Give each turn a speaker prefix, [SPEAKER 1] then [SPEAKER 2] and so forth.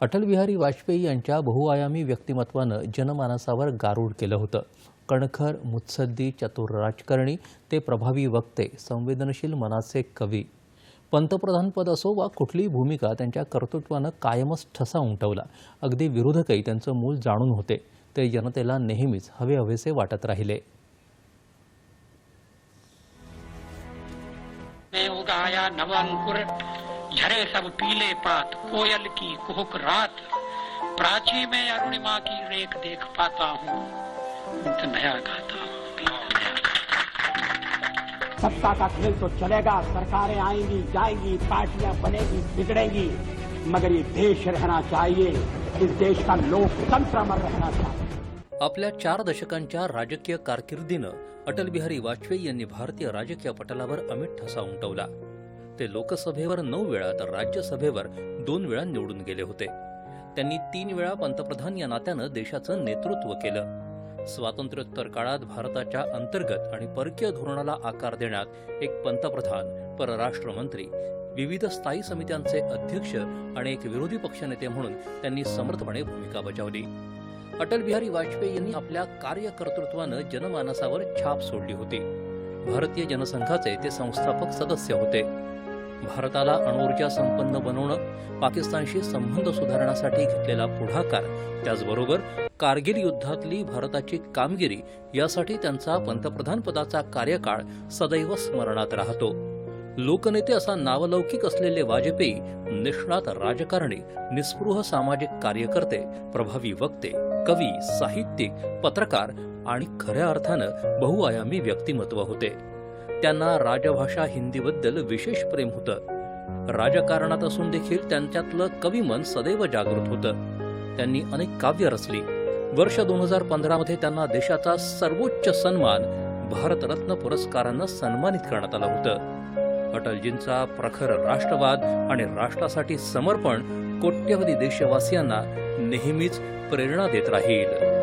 [SPEAKER 1] अटल बिहारी वाजपेयी यांच्या बहुआयामी व्यक्तिमत्वानं जनमानसावर गारूड केलं होतं. कणखर मुत्सद्दी चतुर राजकारणी ते प्रभावी वक्ते संवेदनशील मनाचे कवी. पंतप्रधानपद असो वा कुठलीही भूमिका त्यांच्या कर्तृत्वानं कायमच ठसा उमटवला. अगदी विरोधकही त्यांचं मूल जाणून होते. ते जनतेला नेहमीच हवे हवेसे वाटत राहिले.
[SPEAKER 2] में झरे सब पीले पात कोयल की कुहुक रात। प्राची में अरुणिमा की रेख देख पाता हूँ। तो नया गाता हूँ।
[SPEAKER 3] सत्ता का खेल तो चलेगा सरकारें आएँगी जाएँगी पार्टियाँ बनेगी बिगड़ेंगी। मगर ये देश रहना चाहिए इस देश का लोकतंत्र अमर रहना चाहिए।
[SPEAKER 1] आपल्या चार दशकांच्या राजकीय कारकिर्दीनं अटल बिहारी वाजपेयी यांनी भारतीय राजकीय पटलावर अमिट ठसा उमटवला. ते लोकसभेवर नऊ वेळा तर राज्यसभेवर दोन वेळा निवडून गेले होते. त्यांनी तीन वेळा पंतप्रधान या नात्यानं देशाचं नेतृत्व केलं. स्वातंत्र्योत्तर काळात भारताच्या अंतर्गत आणि परकीय धोरणाला आकार देण्यात एक पंतप्रधान परराष्ट्र मंत्री विविध स्थायी समित्यांचे अध्यक्ष आणि एक विरोधी पक्षनेते म्हणून त्यांनी समर्थपणे भूमिका बजावली. अटल बिहारी वाजपेयी यांनी आपल्या कार्यकर्तृत्वानं जनमानसावर छाप सोडली होती. भारतीय जनसंघाचे ते संस्थापक सदस्य होते. भारताला अणुऊर्जा संपन्न बनवणं पाकिस्तानशी संबंध सुधारण्यासाठी घेतलेला पुढाकार त्याचबरोबर कारगिल युद्धातली भारताची कामगिरी यासाठी त्यांचा पंतप्रधानपदाचा कार्यकाळ सदैव स्मरणात राहतो. लोकनेते असा नावलौकिक असलेले वाजपेयी निष्णात राजकारणी निस्पृह सामाजिक कार्यकर्ते प्रभावी वक्ते कवी साहित्यिक पत्रकार आणि खऱ्या अर्थानं बहुआयामी व्यक्तिमत्व होते. त्यांना राजभाषा हिंदीबद्दल विशेष प्रेम होतं. राजकारणात असून देखील त्यांच्यातलं कविमन सदैव जागृत होतं. त्यांनी अनेक काव्य रचली. वर्ष दोन हजार पंधरामध्ये त्यांना देशाचा सर्वोच्च सन्मान भारतरत्न पुरस्कारानं सन्मानित करण्यात आलं होतं. अटलजींचा प्रखर राष्ट्रवाद आणि राष्ट्रासाठी समर्पण कोट्यवधी देशवासियांना नेहमीच प्रेरणा देत राहील.